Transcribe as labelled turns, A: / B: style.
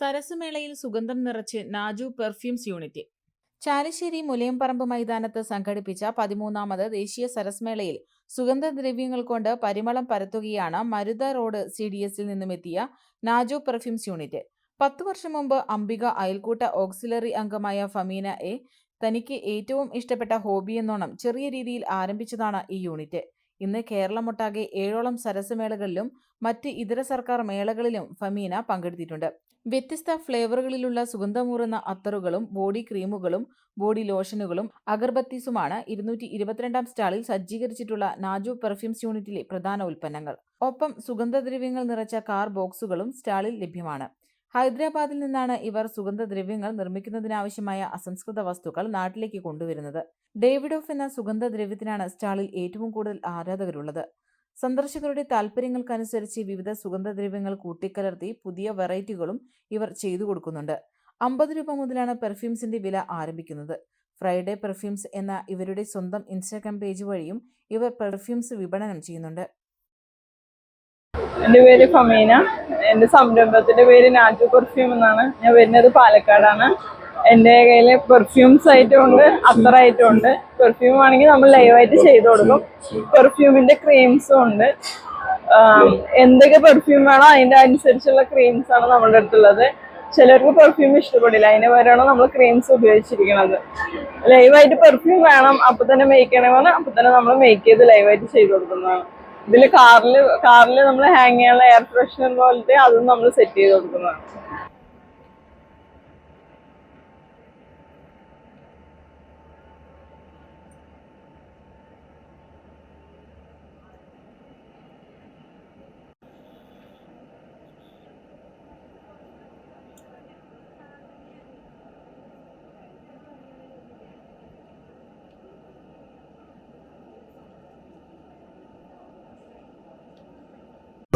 A: സരസുമേളയിൽ സുഗന്ധം നിറച്ച് Naju perfumes unit. Chalissery Mulayamparambu മൈതാനത്ത് സംഘടിപ്പിച്ച പതിമൂന്നാമത് ദേശീയ സരസ്മേളയിൽ സുഗന്ധദ്രവ്യങ്ങൾ കൊണ്ട് പരിമളം പരത്തുകയാണ് മരുത റോഡ് സി ഡി എസിൽ നിന്നുമെത്തിയ നാജു പെർഫ്യൂംസ് യൂണിറ്റ്. പത്തു വർഷം മുമ്പ് അംബിക അയൽക്കൂട്ട ഓക്സിലറി അംഗമായ ഫമീന എ തനിക്ക് ഏറ്റവും ഇഷ്ടപ്പെട്ട ഹോബി എന്നോണം ചെറിയ രീതിയിൽ ആരംഭിച്ചതാണ് ഈ യൂണിറ്റ്. ഇന്ന് കേരളമൊട്ടാകെ ഏഴോളം സരസമേളകളിലും മറ്റ് ഇതര സർക്കാർ മേളകളിലും ഫമീന പങ്കെടുത്തിട്ടുണ്ട്. വ്യത്യസ്ത ഫ്ലേവറുകളിലുള്ള സുഗന്ധമൂറുന്ന അത്തറുകളും ബോഡി ക്രീമുകളും ബോഡി ലോഷനുകളും അഗർബത്തീസുമാണ് ഇരുന്നൂറ്റി ഇരുപത്തിരണ്ടാം സ്റ്റാളിൽ സജ്ജീകരിച്ചിട്ടുള്ള നാജു പെർഫ്യൂംസ് യൂണിറ്റിലെ പ്രധാന ഉൽപ്പന്നങ്ങൾ. ഒപ്പം സുഗന്ധദ്രവ്യങ്ങൾ നിറച്ച കാർ ബോക്സുകളും സ്റ്റാളിൽ ലഭ്യമാണ്. ഹൈദരാബാദിൽ നിന്നാണ് ഇവർ സുഗന്ധദ്രവ്യങ്ങൾ നിർമ്മിക്കുന്നതിനാവശ്യമായ അസംസ്കൃത വസ്തുക്കൾ നാട്ടിലേക്ക് കൊണ്ടുവരുന്നത്. ഡേവിഡ് ഓഫ് എന്ന സുഗന്ധദ്രവ്യത്തിനാണ് സ്റ്റാളിൽ ഏറ്റവും കൂടുതൽ ആരാധകരുള്ളത്. സന്ദർശകരുടെ താല്പര്യങ്ങൾക്കനുസരിച്ച് വിവിധ സുഗന്ധദ്രവ്യങ്ങൾ കൂട്ടിക്കലർത്തി പുതിയ വെറൈറ്റികളും ഇവർ ചെയ്തു കൊടുക്കുന്നുണ്ട്. അമ്പത് രൂപ മുതലാണ് പെർഫ്യൂംസിന്റെ വില ആരംഭിക്കുന്നത്. ഫ്രൈഡേ പെർഫ്യൂംസ് എന്ന ഇവരുടെ സ്വന്തം ഇൻസ്റ്റാഗ്രാം പേജ് വഴിയും ഇവർ പെർഫ്യൂംസ് വിപണനം ചെയ്യുന്നുണ്ട്.
B: എന്റെ പേര് ഫമീന. എന്റെ സംരംഭത്തിന്റെ പേര് നാറ്റു പെർഫ്യൂം എന്നാണ്. ഞാൻ വരുന്നത് പാലക്കാടാണ്. എന്റെ കയ്യിൽ പെർഫ്യൂംസ് ഐറ്റം ഉണ്ട് അത്തർ ഉണ്ട് പെർഫ്യൂം ആണെങ്കിൽ നമ്മൾ ലൈവായിട്ട് ചെയ്ത് കൊടുക്കും. പെർഫ്യൂമിന്റെ ക്രീംസും ഉണ്ട്. എന്തൊക്കെ പെർഫ്യൂം വേണോ അതിന്റെ അനുസരിച്ചുള്ള ക്രീംസ് ആണ് നമ്മുടെ അടുത്തുള്ളത്. ചിലർക്ക് പെർഫ്യൂം ഇഷ്ടപ്പെടില്ല. അതിന് പകരമാണ് നമ്മൾ ക്രീംസ് ഉപയോഗിച്ചിരിക്കുന്നത്. ലൈവായിട്ട് പെർഫ്യൂം വേണം അപ്പം തന്നെ മേക്ക് ചെയ്യണമെന്ന് അപ്പം തന്നെ നമ്മൾ മേക്ക് ചെയ്ത് ലൈവായിട്ട് ചെയ്ത് കൊടുക്കുന്നതാണ്. ഇതിൽ കാറിൽ കാറിൽ നമ്മൾ ഹാങ് ചെയ്യാനുള്ള എയർ ഫ്രഷ്നർ പോലത്തെ അതും നമ്മൾ സെറ്റ് ചെയ്ത് കൊടുക്കുന്നതാണ്.